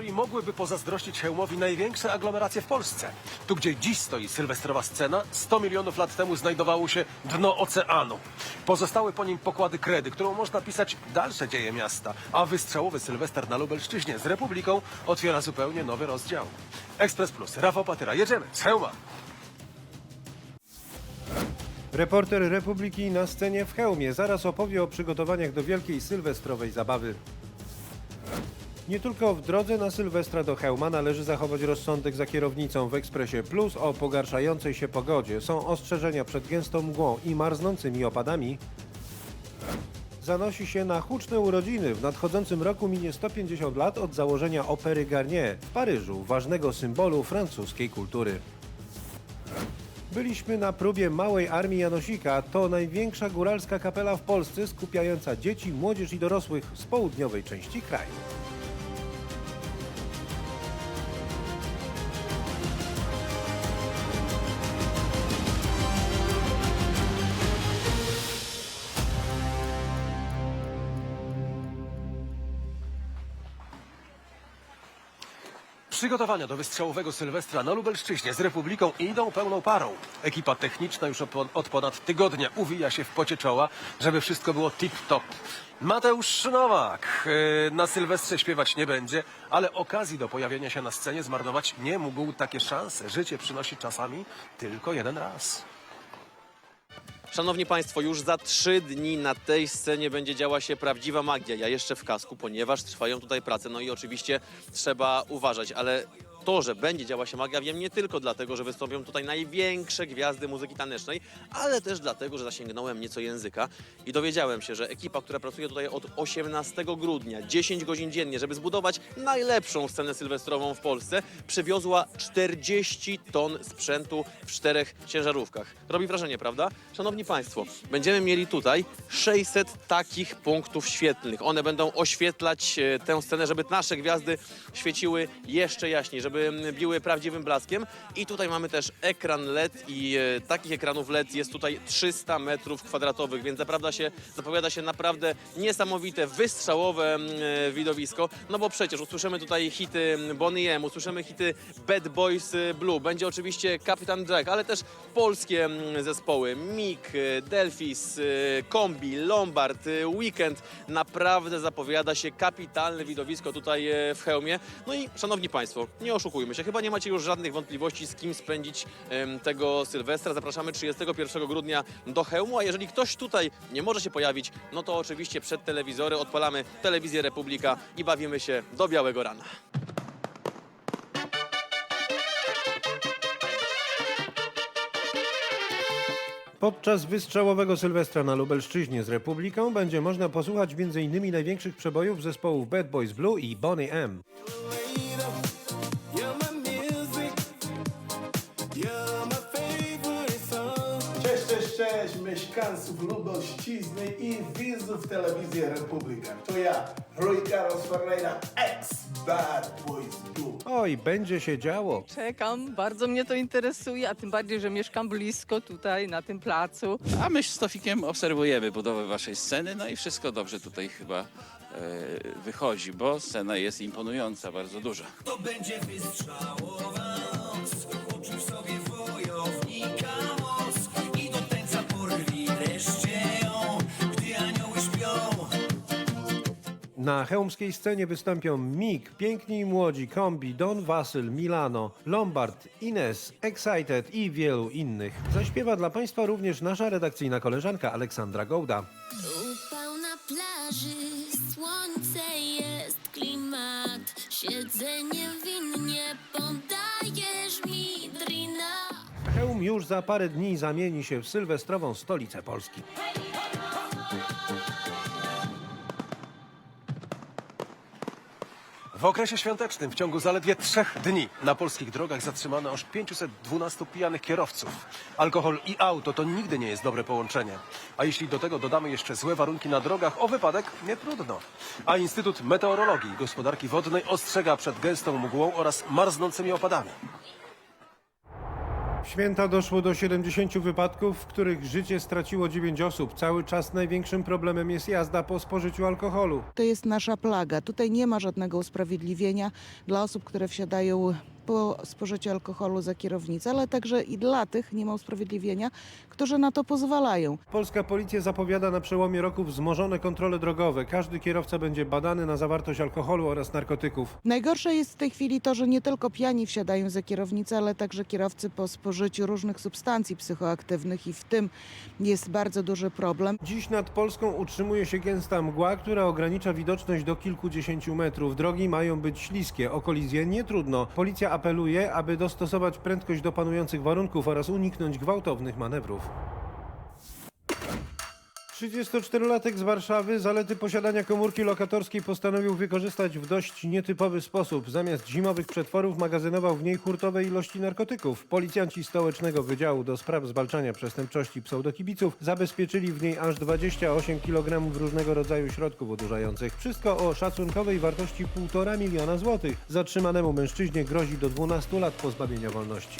historii mogłyby pozazdrościć Chełmowi największe aglomeracje w Polsce. Tu, gdzie dziś stoi sylwestrowa scena, 100 milionów lat temu znajdowało się dno oceanu. Pozostały po nim pokłady kredy, którą można pisać dalsze dzieje miasta, a wystrzałowy Sylwester na Lubelszczyźnie z Republiką otwiera zupełnie nowy rozdział. Ekspres Plus, Rafał Patyra, jedziemy z Chełma. Reporter Republiki na scenie w Chełmie zaraz opowie o przygotowaniach do wielkiej sylwestrowej zabawy. Nie tylko w drodze na Sylwestra do Chełma należy zachować rozsądek za kierownicą. W Ekspresie Plus o pogarszającej się pogodzie są ostrzeżenia przed gęstą mgłą i marznącymi opadami. Zanosi się na huczne urodziny. W nadchodzącym roku minie 150 lat od założenia opery Garnier w Paryżu, ważnego symbolu francuskiej kultury. Byliśmy na próbie Małej Armii Janosika. To największa góralska kapela w Polsce skupiająca dzieci, młodzież i dorosłych z południowej części kraju. Przygotowania do wystrzałowego Sylwestra na Lubelszczyźnie z Republiką idą pełną parą. Ekipa techniczna już od, ponad tygodnia uwija się w pocie czoła, żeby wszystko było tip-top. Mateusz Nowak yy, na Sylwestrze śpiewać nie będzie, ale okazji do pojawienia się na scenie zmarnować nie mógł. Takie szanse życie przynosi czasami tylko jeden raz. Szanowni Państwo, już za trzy dni na tej scenie będzie działa się prawdziwa magia. Ja jeszcze w kasku, ponieważ trwają tutaj prace, no i oczywiście trzeba uważać, ale to, że będzie działa się magia, wiem nie tylko dlatego, że wystąpią tutaj największe gwiazdy muzyki tanecznej, ale też dlatego, że zasięgnąłem nieco języka i dowiedziałem się, że ekipa, która pracuje tutaj od 18 grudnia, 10 godzin dziennie, żeby zbudować najlepszą scenę sylwestrową w Polsce, przywiozła 40 ton sprzętu w czterech ciężarówkach. Robi wrażenie, prawda? Szanowni Państwo, będziemy mieli tutaj 600 takich punktów świetlnych. One będą oświetlać e, tę scenę, żeby nasze gwiazdy świeciły jeszcze jaśniej, żeby mm, biły prawdziwym blaskiem. I tutaj mamy też ekran LED i e, takich ekranów LED jest tutaj 300 metrów kwadratowych, więc zapowiada się, zapowiada się naprawdę niesamowite, wystrzałowe mm, e, widowisko. No bo przecież usłyszymy tutaj hity Bonnie M, usłyszymy hity Bad Boys e, Blue, będzie oczywiście Kapitan Jack, ale też polskie mm, zespoły Mik, e, Delphis, e, Kombi, Lombard, Weekend. Naprawdę zapowiada się kapitalne widowisko tutaj w Chełmie. No i szanowni Państwo, nie oszukujmy się, chyba nie macie już żadnych wątpliwości z kim spędzić tego Sylwestra. Zapraszamy 31 grudnia do Chełmu, a jeżeli ktoś tutaj nie może się pojawić, no to oczywiście przed telewizory odpalamy Telewizję Republika i bawimy się do białego rana. Podczas wystrzałowego Sylwestra na Lubelszczyźnie z Republiką będzie można posłuchać m.in. największych przebojów zespołów Bad Boys Blue i Bonnie M. Cześć, mieszkańców Lubelszczyzny i widzów telewizji Republika. To ja, Roy Carlos Ferreira, ex Bad Boys. Oj, będzie się działo. Czekam, bardzo mnie to interesuje, a tym bardziej, że mieszkam blisko tutaj, na tym placu. A my z Tofikiem obserwujemy budowę waszej sceny, no i wszystko dobrze tutaj chyba e, wychodzi, bo scena jest imponująca, bardzo duża. To będzie wystrzałowa Na chełmskiej scenie wystąpią Mig, Piękni i Młodzi, Kombi, Don Wasyl, Milano, Lombard, Ines, Excited i wielu innych. Zaśpiewa dla Państwa również nasza redakcyjna koleżanka Aleksandra Gołda. Upał na plaży, słońce jest klimat. Siedzenie winnie, podajesz mi drina. Chełm już za parę dni zamieni się w sylwestrową stolicę Polski. W okresie świątecznym w ciągu zaledwie trzech dni na polskich drogach zatrzymano aż 512 pijanych kierowców. Alkohol i auto to nigdy nie jest dobre połączenie. A jeśli do tego dodamy jeszcze złe warunki na drogach, o wypadek nie trudno. A Instytut Meteorologii i Gospodarki Wodnej ostrzega przed gęstą mgłą oraz marznącymi opadami. W święta doszło do 70 wypadków, w których życie straciło 9 osób. Cały czas największym problemem jest jazda po spożyciu alkoholu. To jest nasza plaga. Tutaj nie ma żadnego usprawiedliwienia dla osób, które wsiadają po spożyciu alkoholu za kierownicę, ale także i dla tych nie ma usprawiedliwienia, którzy na to pozwalają. Polska policja zapowiada na przełomie roku wzmożone kontrole drogowe. Każdy kierowca będzie badany na zawartość alkoholu oraz narkotyków. Najgorsze jest w tej chwili to, że nie tylko pijani wsiadają za kierownicę, ale także kierowcy po spożyciu różnych substancji psychoaktywnych i w tym jest bardzo duży problem. Dziś nad Polską utrzymuje się gęsta mgła, która ogranicza widoczność do kilkudziesięciu metrów. Drogi mają być śliskie, o kolizję nie trudno. Policja apeluje, aby dostosować prędkość do panujących warunków oraz uniknąć gwałtownych manewrów. 34-latek z Warszawy zalety posiadania komórki lokatorskiej postanowił wykorzystać w dość nietypowy sposób. Zamiast zimowych przetworów magazynował w niej hurtowe ilości narkotyków. Policjanci Stołecznego Wydziału do Spraw Zwalczania Przestępczości Pseudokibiców zabezpieczyli w niej aż 28 kg różnego rodzaju środków odurzających. Wszystko o szacunkowej wartości 1,5 miliona złotych. Zatrzymanemu mężczyźnie grozi do 12 lat pozbawienia wolności.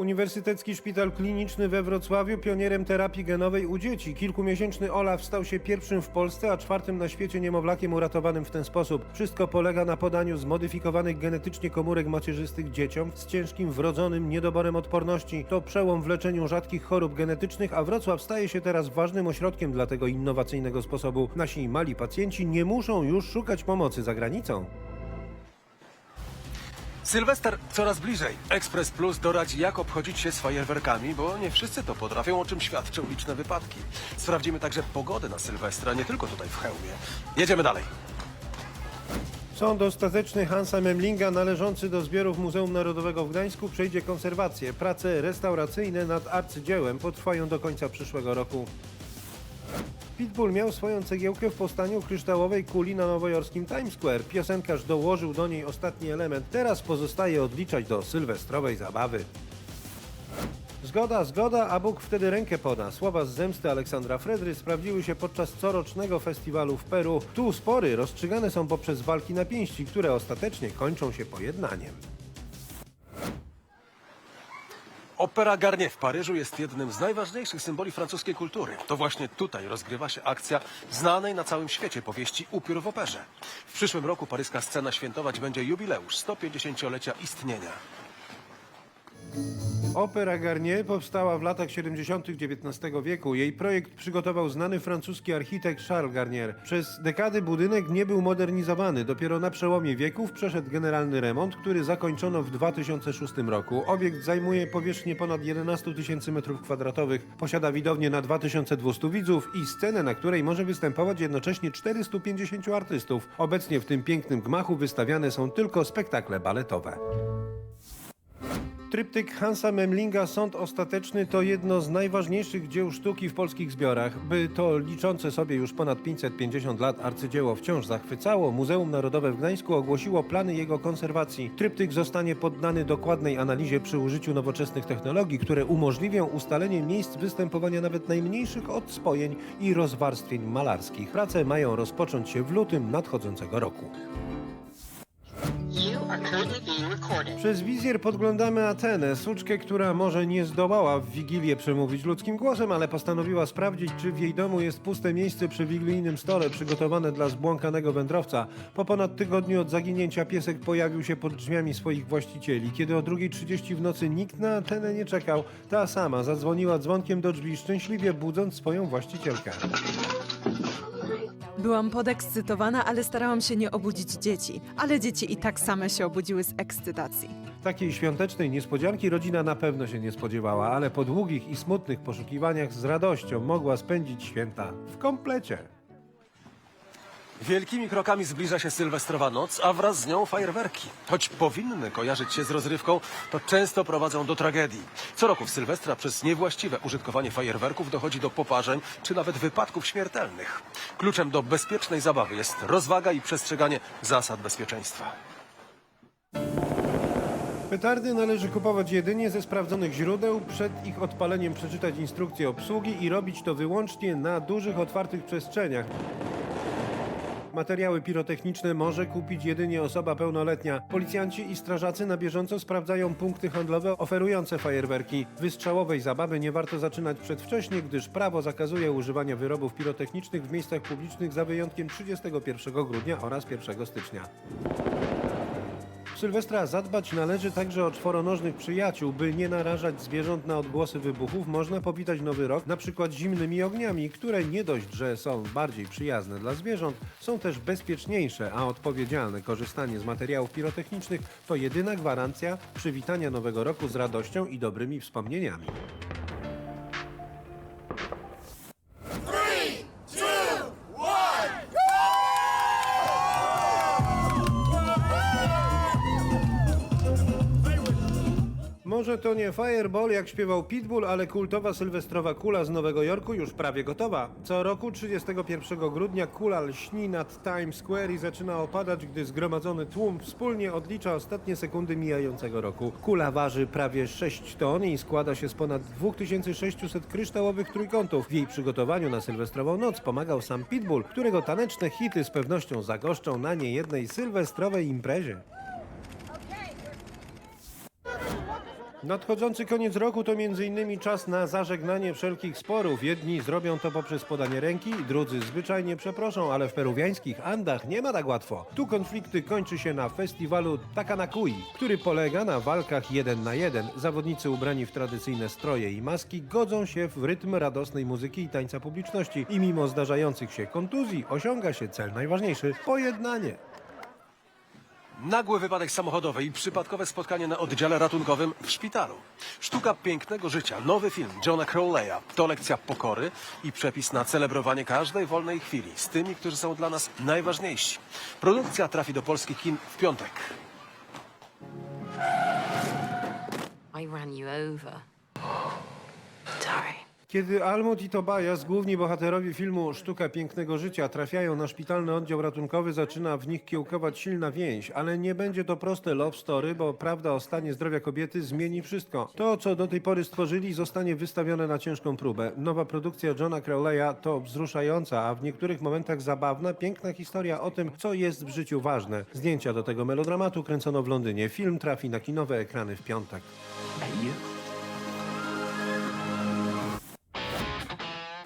Uniwersytecki Szpital Kliniczny we Wrocławiu pionierem terapii genowej u dzieci. Kilkumiesięczny Olaf stał się pierwszym w Polsce, a czwartym na świecie niemowlakiem uratowanym w ten sposób. Wszystko polega na podaniu zmodyfikowanych genetycznie komórek macierzystych dzieciom z ciężkim wrodzonym niedoborem odporności. To przełom w leczeniu rzadkich chorób genetycznych, a Wrocław staje się teraz ważnym ośrodkiem dla tego innowacyjnego sposobu. Nasi mali pacjenci nie muszą już szukać pomocy za granicą. Sylwester coraz bliżej. Express Plus doradzi, jak obchodzić się z fajerwerkami, bo nie wszyscy to potrafią, o czym świadczą liczne wypadki. Sprawdzimy także pogodę na Sylwestra, nie tylko tutaj w hełmie. Jedziemy dalej. Sąd ostateczny Hansa Memlinga należący do zbiorów Muzeum Narodowego w Gdańsku przejdzie konserwację. Prace restauracyjne nad arcydziełem potrwają do końca przyszłego roku. Pitbull miał swoją cegiełkę w powstaniu kryształowej kuli na nowojorskim Times Square. Piosenkarz dołożył do niej ostatni element. Teraz pozostaje odliczać do sylwestrowej zabawy. Zgoda, zgoda, a Bóg wtedy rękę poda. Słowa z zemsty Aleksandra Fredry sprawdziły się podczas corocznego festiwalu w Peru. Tu spory rozstrzygane są poprzez walki na pięści, które ostatecznie kończą się pojednaniem. Opera Garnier w Paryżu jest jednym z najważniejszych symboli francuskiej kultury. To właśnie tutaj rozgrywa się akcja znanej na całym świecie powieści Upiór w operze. W przyszłym roku paryska scena świętować będzie jubileusz 150-lecia istnienia. Opera Garnier powstała w latach 70. XIX wieku. Jej projekt przygotował znany francuski architekt Charles Garnier. Przez dekady budynek nie był modernizowany. Dopiero na przełomie wieków przeszedł generalny remont, który zakończono w 2006 roku. Obiekt zajmuje powierzchnię ponad 11 tysięcy m2, posiada widownię na 2200 widzów i scenę, na której może występować jednocześnie 450 artystów. Obecnie w tym pięknym gmachu wystawiane są tylko spektakle baletowe. Tryptyk Hansa Memlinga Sąd Ostateczny to jedno z najważniejszych dzieł sztuki w polskich zbiorach. By to liczące sobie już ponad 550 lat arcydzieło wciąż zachwycało, Muzeum Narodowe w Gdańsku ogłosiło plany jego konserwacji. Tryptyk zostanie poddany dokładnej analizie przy użyciu nowoczesnych technologii, które umożliwią ustalenie miejsc występowania nawet najmniejszych odspojeń i rozwarstwień malarskich. Prace mają rozpocząć się w lutym nadchodzącego roku. Przez wizjer podglądamy Atenę, suczkę, która może nie zdołała w Wigilię przemówić ludzkim głosem, ale postanowiła sprawdzić, czy w jej domu jest puste miejsce przy wigilijnym stole przygotowane dla zbłąkanego wędrowca. Po ponad tygodniu od zaginięcia piesek pojawił się pod drzwiami swoich właścicieli. Kiedy o 2.30 w nocy nikt na Atenę nie czekał, ta sama zadzwoniła dzwonkiem do drzwi, szczęśliwie budząc swoją właścicielkę. Byłam podekscytowana, ale starałam się nie obudzić dzieci. Ale dzieci i tak same się obudziły z ekscytacji. Takiej świątecznej niespodzianki rodzina na pewno się nie spodziewała, ale po długich i smutnych poszukiwaniach z radością mogła spędzić święta w komplecie. Wielkimi krokami zbliża się sylwestrowa noc, a wraz z nią fajerwerki. Choć powinny kojarzyć się z rozrywką, to często prowadzą do tragedii. Co roku w Sylwestra przez niewłaściwe użytkowanie fajerwerków dochodzi do poparzeń czy nawet wypadków śmiertelnych. Kluczem do bezpiecznej zabawy jest rozwaga i przestrzeganie zasad bezpieczeństwa. Petardy należy kupować jedynie ze sprawdzonych źródeł, przed ich odpaleniem przeczytać instrukcję obsługi i robić to wyłącznie na dużych, otwartych przestrzeniach. Materiały pirotechniczne może kupić jedynie osoba pełnoletnia. Policjanci i strażacy na bieżąco sprawdzają punkty handlowe oferujące fajerwerki. Wystrzałowej zabawy nie warto zaczynać przedwcześnie, gdyż prawo zakazuje używania wyrobów pirotechnicznych w miejscach publicznych za wyjątkiem 31 grudnia oraz 1 stycznia. Sylwestra zadbać należy także o czworonożnych przyjaciół, by nie narażać zwierząt na odgłosy wybuchów. Można powitać nowy rok na przykład zimnymi ogniami, które nie dość, że są bardziej przyjazne dla zwierząt, są też bezpieczniejsze, a odpowiedzialne korzystanie z materiałów pirotechnicznych to jedyna gwarancja przywitania nowego roku z radością i dobrymi wspomnieniami. To nie Fireball, jak śpiewał Pitbull, ale kultowa sylwestrowa kula z Nowego Jorku już prawie gotowa. Co roku 31 grudnia kula lśni nad Times Square i zaczyna opadać, gdy zgromadzony tłum wspólnie odlicza ostatnie sekundy mijającego roku. Kula waży prawie 6 ton i składa się z ponad 2600 kryształowych trójkątów. W jej przygotowaniu na sylwestrową noc pomagał sam Pitbull, którego taneczne hity z pewnością zagoszczą na niejednej sylwestrowej imprezie. Nadchodzący koniec roku to m.in. czas na zażegnanie wszelkich sporów. Jedni zrobią to poprzez podanie ręki, drudzy zwyczajnie przeproszą, ale w peruwiańskich Andach nie ma tak łatwo. Tu konflikty kończy się na festiwalu Takanakui, który polega na walkach jeden na jeden. Zawodnicy ubrani w tradycyjne stroje i maski godzą się w rytm radosnej muzyki i tańca publiczności i mimo zdarzających się kontuzji osiąga się cel najważniejszy – pojednanie. Nagły wypadek samochodowy i przypadkowe spotkanie na oddziale ratunkowym w szpitalu. Sztuka pięknego życia, nowy film Johna Crowley'a to lekcja pokory i przepis na celebrowanie każdej wolnej chwili z tymi, którzy są dla nas najważniejsi. Produkcja trafi do polskich kin w piątek. I ran you over. Sorry. Kiedy Almut i Tobias, główni bohaterowie filmu Sztuka Pięknego Życia, trafiają na szpitalny oddział ratunkowy, zaczyna w nich kiełkować silna więź, ale nie będzie to proste love story, bo prawda o stanie zdrowia kobiety zmieni wszystko. To, co do tej pory stworzyli, zostanie wystawione na ciężką próbę. Nowa produkcja Johna Crowley'a to wzruszająca, a w niektórych momentach zabawna, piękna historia o tym, co jest w życiu ważne. Zdjęcia do tego melodramatu kręcono w Londynie. Film trafi na kinowe ekrany w piątek.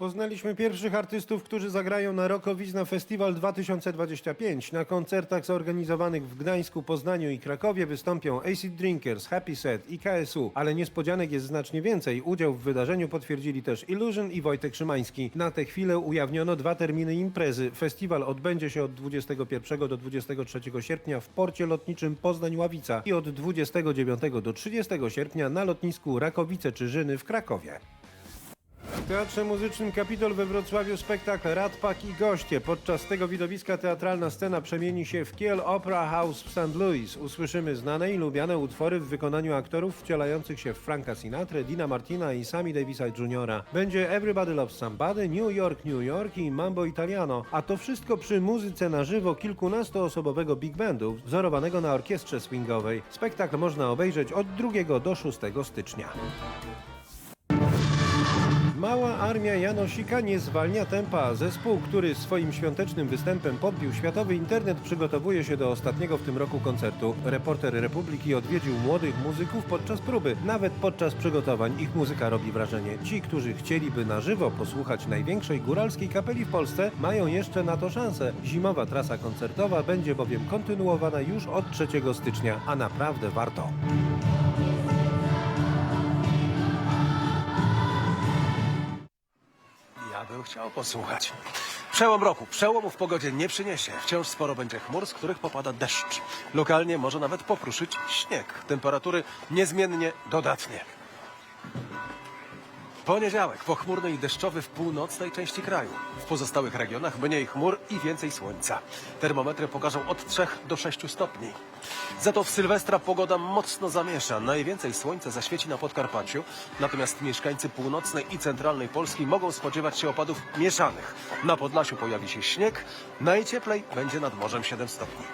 Poznaliśmy pierwszych artystów, którzy zagrają na Rokowizna Festival 2025. Na koncertach zorganizowanych w Gdańsku, Poznaniu i Krakowie wystąpią Acid Drinkers, Happy Set i KSU, ale niespodzianek jest znacznie więcej. Udział w wydarzeniu potwierdzili też Illusion i Wojtek Szymański. Na tę chwilę ujawniono dwa terminy imprezy. Festiwal odbędzie się od 21 do 23 sierpnia w porcie lotniczym Poznań-Ławica i od 29 do 30 sierpnia na lotnisku Rakowice-Czyżyny w Krakowie. W Teatrze Muzycznym Kapitol we Wrocławiu spektakl Radpak i goście. Podczas tego widowiska teatralna scena przemieni się w Kiel Opera House w St. Louis. Usłyszymy znane i lubiane utwory w wykonaniu aktorów wcielających się w Franka Sinatra, Dina Martina i Sammy Davisa Jr. Będzie Everybody Loves Somebody, New York, New York i Mambo Italiano. A to wszystko przy muzyce na żywo kilkunastoosobowego big bandu wzorowanego na orkiestrze swingowej. Spektakl można obejrzeć od 2 do 6 stycznia. Mała armia Janosika nie zwalnia tempa. Zespół, który swoim świątecznym występem podbił światowy internet, przygotowuje się do ostatniego w tym roku koncertu. Reporter Republiki odwiedził młodych muzyków podczas próby. Nawet podczas przygotowań ich muzyka robi wrażenie. Ci, którzy chcieliby na żywo posłuchać największej góralskiej kapeli w Polsce, mają jeszcze na to szansę. Zimowa trasa koncertowa będzie bowiem kontynuowana już od 3 stycznia, a naprawdę warto. Chciał posłuchać. Przełom roku. Przełomu w pogodzie nie przyniesie. Wciąż sporo będzie chmur, z których popada deszcz. Lokalnie może nawet pokruszyć śnieg. Temperatury niezmiennie dodatnie. Poniedziałek, pochmurny i deszczowy w północnej części kraju. W pozostałych regionach mniej chmur i więcej słońca. Termometry pokażą od 3 do 6 stopni. Za to w Sylwestra pogoda mocno zamiesza. Najwięcej słońca zaświeci na Podkarpaciu, natomiast mieszkańcy północnej i centralnej Polski mogą spodziewać się opadów mieszanych. Na Podlasiu pojawi się śnieg, najcieplej będzie nad morzem 7 stopni.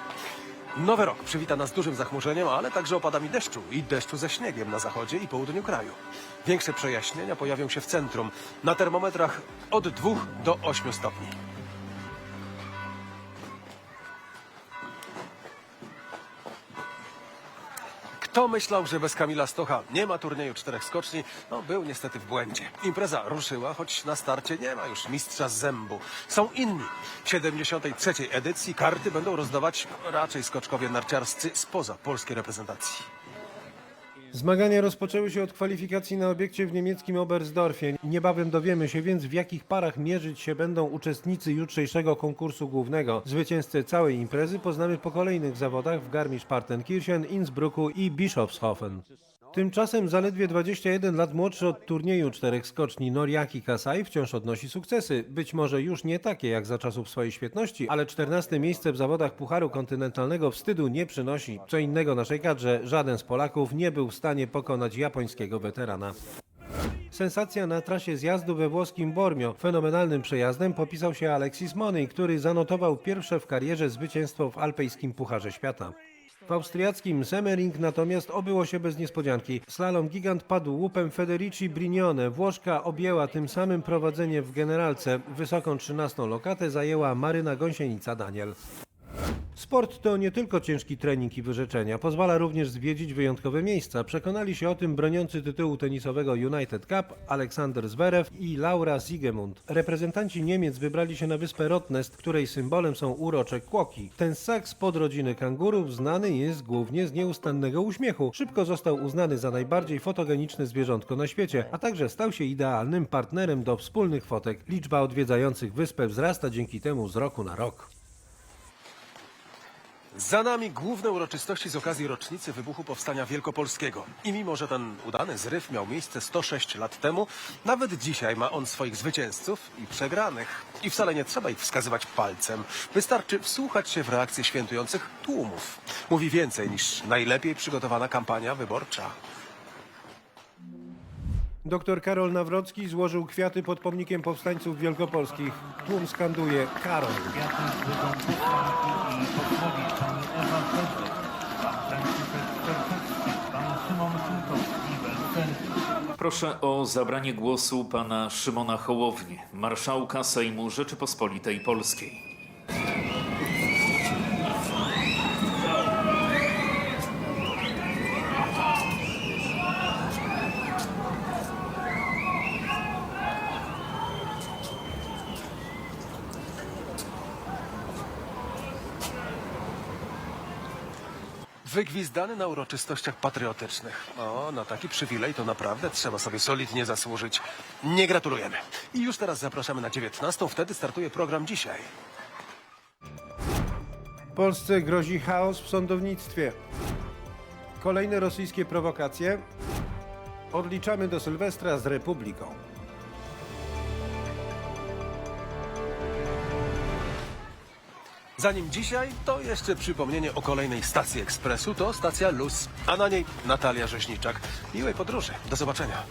Nowy rok przywita nas dużym zachmurzeniem, ale także opadami deszczu i deszczu ze śniegiem na zachodzie i południu kraju. Większe przejaśnienia pojawią się w centrum, na termometrach od 2 do 8 stopni. Kto myślał, że bez Kamila Stocha nie ma turnieju czterech skoczni, no był niestety w błędzie. Impreza ruszyła, choć na starcie nie ma już mistrza z zębu. Są inni. W 73. edycji karty będą rozdawać raczej skoczkowie narciarscy spoza polskiej reprezentacji. Zmagania rozpoczęły się od kwalifikacji na obiekcie w niemieckim Oberstdorfie. Niebawem dowiemy się więc, w jakich parach mierzyć się będą uczestnicy jutrzejszego konkursu głównego. Zwycięzcę całej imprezy poznamy po kolejnych zawodach w Garmisch-Partenkirchen, Innsbrucku i Bischofshofen. Tymczasem zaledwie 21 lat młodszy od turnieju czterech skoczni Noriaki Kasai wciąż odnosi sukcesy. Być może już nie takie jak za czasów swojej świetności, ale 14 miejsce w zawodach Pucharu Kontynentalnego wstydu nie przynosi. Co innego naszej kadrze, żaden z Polaków nie był w stanie pokonać japońskiego weterana. Sensacja na trasie zjazdu we włoskim Bormio. Fenomenalnym przejazdem popisał się Alexis Monej, który zanotował pierwsze w karierze zwycięstwo w alpejskim Pucharze Świata. W austriackim Semmering natomiast obyło się bez niespodzianki. Slalom gigant padł łupem Federici Brignone. Włoszka objęła tym samym prowadzenie w generalce. Wysoką 13 lokatę zajęła Maryna Gąsienica Daniel. Sport to nie tylko ciężki trening i wyrzeczenia, pozwala również zwiedzić wyjątkowe miejsca. Przekonali się o tym broniący tytułu tenisowego United Cup Aleksander Zverev i Laura Siegemund. Reprezentanci Niemiec wybrali się na wyspę Rotnest, której symbolem są urocze kłoki. Ten ssak z podrodziny kangurów znany jest głównie z nieustannego uśmiechu. Szybko został uznany za najbardziej fotogeniczne zwierzątko na świecie, a także stał się idealnym partnerem do wspólnych fotek. Liczba odwiedzających wyspę wzrasta dzięki temu z roku na rok. Za nami główne uroczystości z okazji rocznicy wybuchu Powstania Wielkopolskiego. I mimo, że ten udany zryw miał miejsce 106 lat temu, nawet dzisiaj ma on swoich zwycięzców i przegranych. I wcale nie trzeba ich wskazywać palcem. Wystarczy wsłuchać się w reakcje świętujących tłumów. Mówi więcej niż najlepiej przygotowana kampania wyborcza. Dr Karol Nawrocki złożył kwiaty pod pomnikiem powstańców wielkopolskich. Tłum skanduje Karol. Proszę o zabranie głosu pana Szymona Hołownię, marszałka Sejmu Rzeczypospolitej Polskiej. Wygwizdany na uroczystościach patriotycznych. O, na taki przywilej to naprawdę trzeba sobie solidnie zasłużyć. Nie gratulujemy. I już teraz zapraszamy na 19. Wtedy startuje program dzisiaj. Polsce grozi chaos w sądownictwie. Kolejne rosyjskie prowokacje. Odliczamy do Sylwestra z Republiką. Zanim dzisiaj, to jeszcze przypomnienie o kolejnej stacji ekspresu. To stacja Luz, a na niej Natalia Rzeźniczak. Miłej podróży. Do zobaczenia.